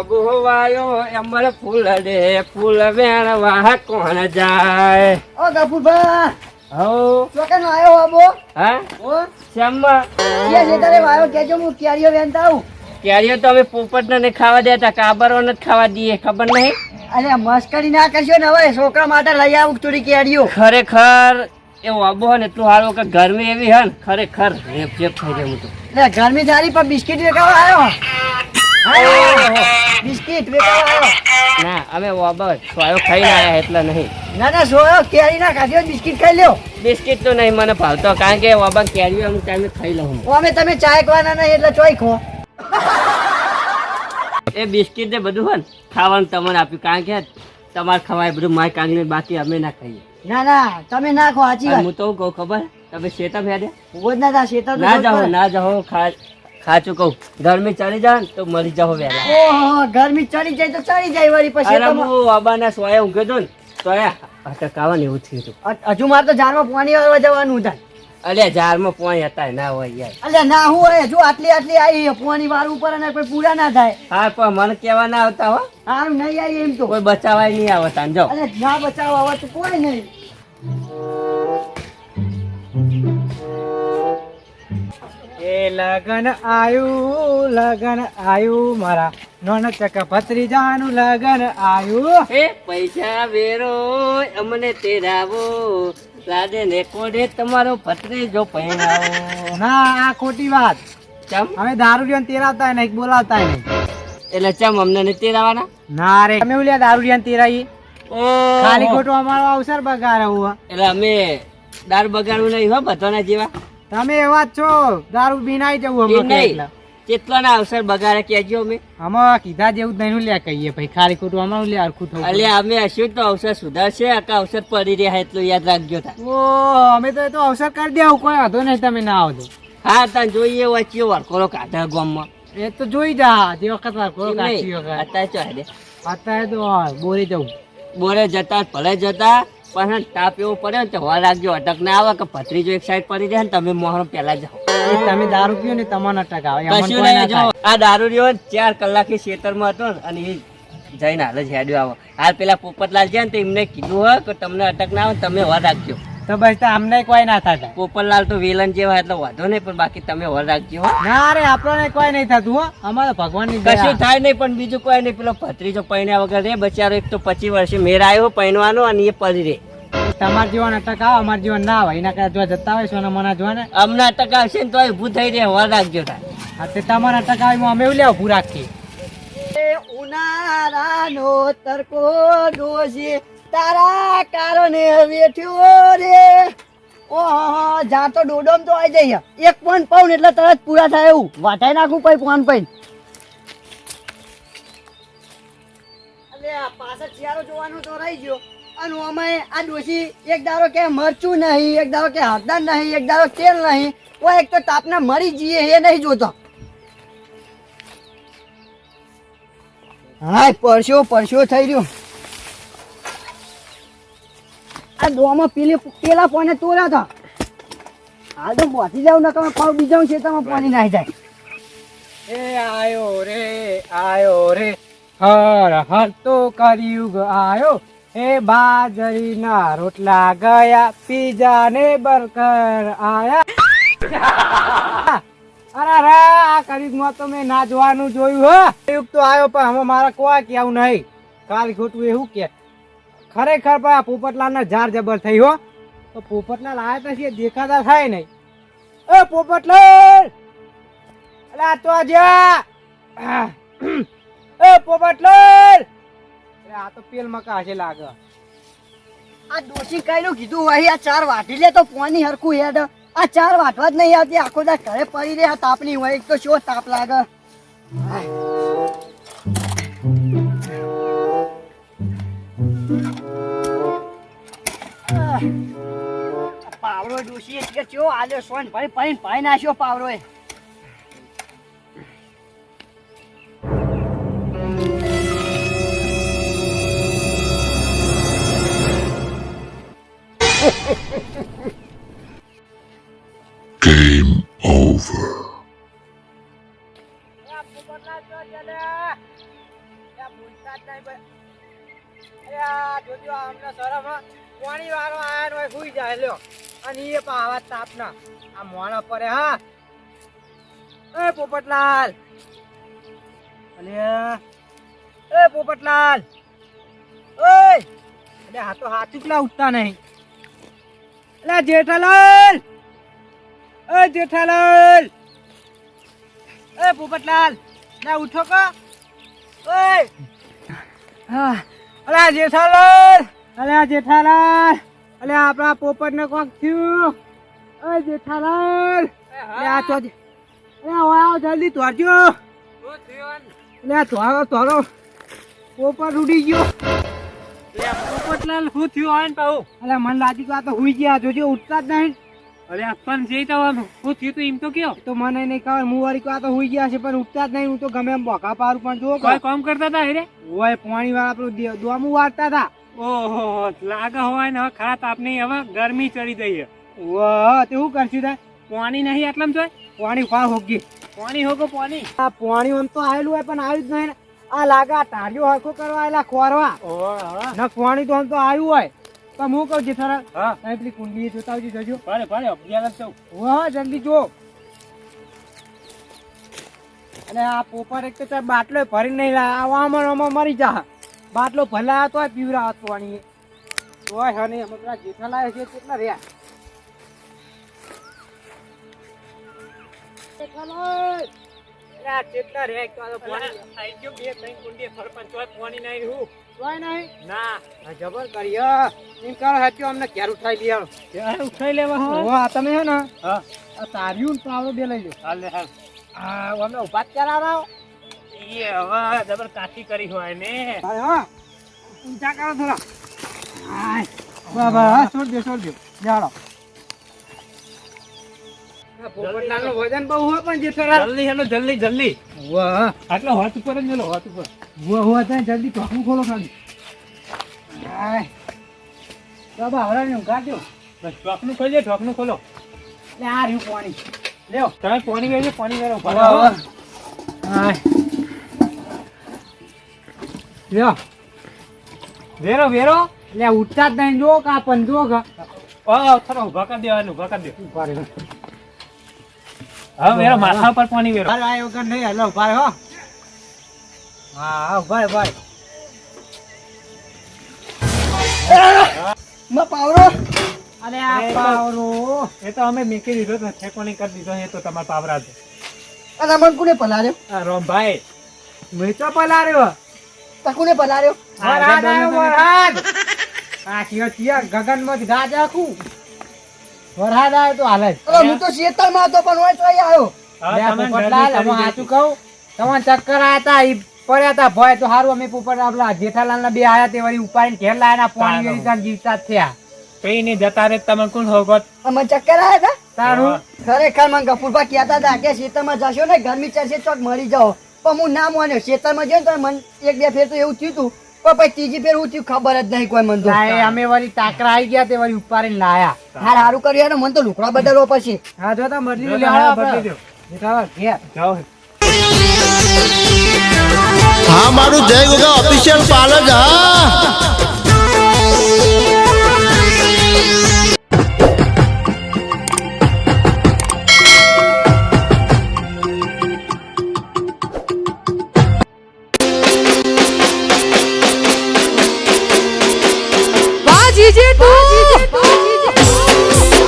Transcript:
બાબુ વાયો એમર ફૂલ દે ફૂલ વેણ વાહ કોણ જાય? ઓ ગફુરભા! હો? ચોકન આબો હા ઓ શ્યામા કે છે તારે વાયો કેજો હું કેરીઓ વેનતા આવું. ક્યારીઓ તો અમે પોપટ ને ખાવા દેતા કાબરો ને ખાવા દઈએ ખબર નહીં? અરે મસ્કરી ના કરશો ને હવે છોકરા માટે લઈ આવું થોડી કેરીઓ. ખરેખર એવું આબો ને એટલું સારું કે ગરમી એવી હે ને ખરેખર. રેપ જેપ થઈ હું તો. એટલે ગરમી સારી પણ બિસ્કિટ વેકાવા આવ્યો? બિસ્કિટ ના અમે વાબર સ્વાયો ખાઈને આયા એટલે નહીં. ના ના સોયો કેરી ના ખાધી બિસ્કિટ ખાઈ લ્યો. બિસ્કિટ તો નહીં મને ભાવતો કારણ કે વાબા કેરીઓ અમુક ટાઈમે ખાઈ લઉં. અમે તમે ચાય કવાના નહીં એટલે ચોય ખો. એ બિસ્કિટ ને બધું હોય ખાવાનું તમને આપ્યું. કારણ કે તમારે ખવાય બધું માય કાંગને બાકી અમે ના ખાઈએ. ના ના તમે ના ખો સાચી હું તો કહું ખબર? તમે શેતા રોજ ના જાઓ ના જાઓ ખા ખાચું કહું. ગરમી ચડી જાય ને તો મરી જાવ વેલા ઓહો ગરમી ચડી જાય તો ચડી જાય વળી પછી અરે હું બાબાના સોયા ઊંઘ્યો હતો ને તો અટકાવાનું એવું થયું હતું. હજુ મારે તો ઝાડમાં પાણી વાળવા જવાનું થાય અલે ઝાડમાં પાણી હતા ના હોય યાર. અલે ના હું હોય હજુ આટલી આટલી આવી પાણી વાળું ઉપર અને કોઈ પૂરા ના થાય. હા પણ મને કેવા ના આવતા હો. સારું નહીં આવી એમ તો. કોઈ બચાવાય નહીં આવતા જાઓ અરે ના બચાવ હવે તો કોઈ નહીં. લગન આયુ લગન આયુ મારા નોન ચક ભત્રીજાનું લગન આયુ. એ પૈસા વેરો અમને તેરાવો લાદે ને કોડે તમારો ભત્રીજો પહેરાવો. ના આ ખોટી વાત. ચમ? અમે દારૂડિયાને તેરાવતા નહીં બોલાવતા નહીં. એટલે ચમ અમને નહીં તેરાવાના? ના રે અમે ઓલ્યા દારૂડિયાને તેરાઈ ઓ! ખાલી ખોટું અમારો અવસર બગાડે હું. એટલે અમે દાર બગાડવું નહીં હો બધાના જેવા? તમે એવા જ છો. દારૂ બીનાઈ જવું અમે કેટલા. ના અવસર બગાડે કેજો અમે. અમે કીધા જેવું જ નહીં લ્યા કહીએ. ભાઈ ખાલી ખોટું અમારું લે હરખું થવું એટલે અમે હશું તો અવસર સુધારશે. આખા અવસર પડી રહ્યા એટલું યાદ રાખજો તા ઓ અમે તો એ તો અવસર કરી દેવું. કોઈ વાંધો નહીં તમે ના આવજો. હા તને જોઈએ વાંચ્યો વારકોરો કાઢા ગામમાં. એ તો જોઈ જા. જે વખત વાર કરો એમ કાચી નહીં. વખત. અત્યારે ચો. અત્યારે તો બોરી જવું. બોરે જતા ભલે જતા. પણ તાપ એવો પડે ને તો વાર રાખજો અટક ના આવે કે ભત્રીજો એક સાઈડ પડી જાય ને તમે મોહરો પેલા જાઓ. તમે દારૂ પીઓ ને તમારો અટક આવે. કશું નહીં જો આ દારૂ રહ્યો કલાક ચાર કલાકે ખેતરમાં હતો ને અને એ જઈને હાલ જ હેડ્યો આવો. હાલ પેલા પોપટલાલ છે ને તો એમને કીધું હોય કે તમને અટક ના આવે તમે વાર રાખજો. તો બસ તો અમને કોઈ ના થતા. પોપરલાલ તો વેલન જેવા એટલે વાંધો નહીં પણ બાકી તમે વાર રાખજો હો. ના રે આપણને કોઈ નહીં થતું હો. અમારે ભગવાનની કશું થાય નહીં પણ બીજું કોઈ નહીં. પેલો ભત્રીજો પૈણ્યા વગર રે બચારો એક તો પચીસ વર્ષે મેર આવ્યો પૈણવાનો અને એ પડી રે. તમાર જીવન અટક આવે અમાર જીવન ના આવે એના કરતા જો જતા હોય સોના મના જોવા ને અમને અટક આવશે ને તો ઊભું થઈ રહે વાર રાખજો થાય આ તે તમારા અટક આવી અમે એવું લેવું ઊભું રાખીએ. એ ઉનાળાનો તરકો ડોસી તારા કારણે વેઠ્યો રે. ઓહો જા તો ડોડોમ તો આવી જઈએ. એક પોઈન્ટ પાઉન એટલે તરત પૂરા થાય એવું. વાટાઈ નાખું પછી પોઈન્ટ પૈન પાછળ શિયાળો જોવાનું તો રહી ગયો. અને અમે આ ડોસી એક દારો કે મરચું નહીં, એક દારો કે હળદર નહીં, એક દારો તેલ નહીં. ઓ એક તો તાપના મરી જઈએ, એ નહીં જોતો. હા પરસ્યો પરસ્યો થઈ રહ્યો. આ દોમાં પેલી પેલા પોને તોડ્યા હતા. હાલ તો પહોંચી જાવ ને તમે પાવ બીજા તમે પાણી નાખી જાય. એ આયો રે આયો રે. હર હર તો કરિયુગ આયો. એ બાજરીના રોટલા ગયા પીઝા ને બર્ગર આયા. અરે રે આ કરિયુગમાં તો મેં ના જોવાનું જોયું હો. કરિયુગ તો આવ્યો પણ હવે મારા કોઈ કેવું નહીં. કાલ ખોટું એવું કે. ખરેખર પણ આ પોપટલાલ ઝાર જબર થઈ હો. તો પોપટલાલ આવ્યા પછી દેખાતા થાય નહીં. એ પોપટલાલ! આ તો જા એ પોપટલાલ! અરે આ તો પેલ મકા હશે લાગે. આ ડોસી કઈનું કીધું હોય, આ ચાર વાટી લે તો પોની હરખું હેડ. આ ચાર વાટવા જ નહીં આવતી, આખો દા ઘરે પડી રહે તાપની હોય, એક તો શું તાપ લાગે. એટલે ચો આજે સોન ભાઈ ભાઈ ભાઈ નાખ્યો Game over. જોજો હા. પાણી વાળો આયા હોય સુઈ જાય લ્યો. અને એ પણ આવા તાપના. આ મોણા પડે હા. એ પોપટલાલ. અલ્યા એ પોપટલાલ. ઓય. અલે હા તો હાથી પેલા ઉઠતા નહીં. અલે જેઠાલાલ. એ જેઠાલાલ. એ પોપટલાલ. ના, ઉઠો કો. ઓય. હા. અલે જેઠાલાલ. અલે જેઠાલાલ. અલે આપણા પોપટ ને કોક થયું જેઠાલાલ. અલે આ તો અલે આવો જલ્દી તોરજો તોડો તોડો પોપટ ઉડી ગયો. પોપટલાલ શું થયું આવે ને પાહુ? અલે મને લાગી આ તો હુઈ ગયા જોજો ઉઠતા જ નહીં. અરે આપણ જઈ તો શું થયું તો એમ તો કયો? તો મને નહીં ખબર હું આ તો હોઈ ગયા છે પણ ઉઠતા જ નહીં. હું તો ગમે એમ બોકા પારું પણ જો કોઈ કામ કરતા હતા હેરે ઓય પાણી વાળા પેલું દે- દોમું વાળતા હતા. ઓહો લાગે હોય ને હવે ખરા તાપની હવે ગરમી ચડી ગઈ વાહ તે શું કરશું થાય પાણી નહીં આટલામાં જોય? પાણી ફાળ હોગી. પાણી હોગો પાણી. આ પાણી આમ તો આવેલું હોય પણ આવ્યું જ નહીં આ લાગા આ ટાળીઓ હરખો કરવા આવેલા ખોરવા. ઓહો ના પાણી તો આમ તો આવ્યું હોય. તો હું કહું જેઠાલાલ હા. એટલી પેલી કુંડી જોતા આવજો જજો. ભલે ભલે અગિયાર જ વાહ જલ્દી જો. અને આ પોપર એક તો બાટલો ભરી નહીં આવામાં આમાં મરી જા. બાટલો ભલા હતો પીવરા પાણી તોય હને અમે પેલા જેઠાલાલ છે કેટલા રહ્યા. કેટલા રહ્યા તો પાણી. બે ત્રણ કુંડી સરપંચ પાણી નહીં હું. નહીં? ના. જબર કરી હા. હાચ્યો અમને ક્યારે ઉઠાઈ લઈ ક્યારે ઉઠાઈ લેવા હો. આ તમે હે ને? હા. તાર્યું ને પાવડો બે લઈ લો હાલ હાલ. આ અમે ઊભા કરાવરાવો એ હવે જબર કાઠી કરી હોય ને. ઊંચા કરો થોડા. વાહ હા છોડ દે છોડ દે જાડો વજન બહુ હોય પણ જલ્દી હેલો જલ્દી જલ્દી. વાહ આટલો હાથ ઉપર જ મેલો હાથ ઉપર. વાહ વાહ થાય જલ્દી ઢોકણું ખોલો ખાલી. બાબા હવરા ને દો બસ ઢોકનું ખોલજે ઢોકનું ખોલો. લે આ રહ્યું પાણી. લેવો તમે પાણી વેચો પાણી વેરો હાય. લ્યો. વેરો વેરો. લે ઉઠતા જ નહીં. જો કા પણ જો કા. ઓ થોડો ઊભા કરી દેવાનું ઊભા કરી દે. ઊભા રહ્યો હવે વેરો માથા પર પાણી વેરો. અરે આ વગર નહીં? હાલો ઊભા હો હા હા ઊભા ઊભા માં પાવરો. અરે આ પાવરો. એ તો અમે મેકી દીધો તો ઠેકોણી કરી દીધો એ તો તમાર પાવરા છે અરે મન કોને પલાર્યો આ મેં તો પલાર્યો તકુને પલાર્યો. વરહાદ આવ્યો વરહાદ આ કિયો કિયો ગગનમાં જ ગાજ આખું. વરહાદ આવ્યો તો હાલે. હું તો શેતરમાં હતો પણ હોય તો અહીં આવ્યો. તમને ચક્કર આતા ઈ પડ્યા તા ભય તો હારું અમે પોપટ આપલા જેઠાલાલ ના બે આયા તે વળી ઉપાડીને ઘેર લાયા ના પાણી. વેરી તાન જીવતા થયા. કઈ નહીં જતા રે તમે કોણ હોગત અમે ચક્કર આયા તા? તારું? ખરેખર મને ગફુરભા કહેતા હતા કે ખેતરમાં જશો ને ગરમી ચડશે ચોક મરી જાઓ. પણ હું ના માન્યો. ખેતરમાં જઈને તો મને એક બે ફેર તો એવું થયું હતું પણ પછી ત્રીજી ફેર હું થયું ખબર જ નહીં કોઈ મને તો. અમે વળી તાકરા આવી ગયા તે વળી ઉપાડીને લાયા. હાર સારું કર્યું મન મને તો લુકડા બદલવો પછી હા જો તો બદલી હા, દો. જાઓ હા મારું જય ગોગા ઓફિશિયલ પાર્લર હા.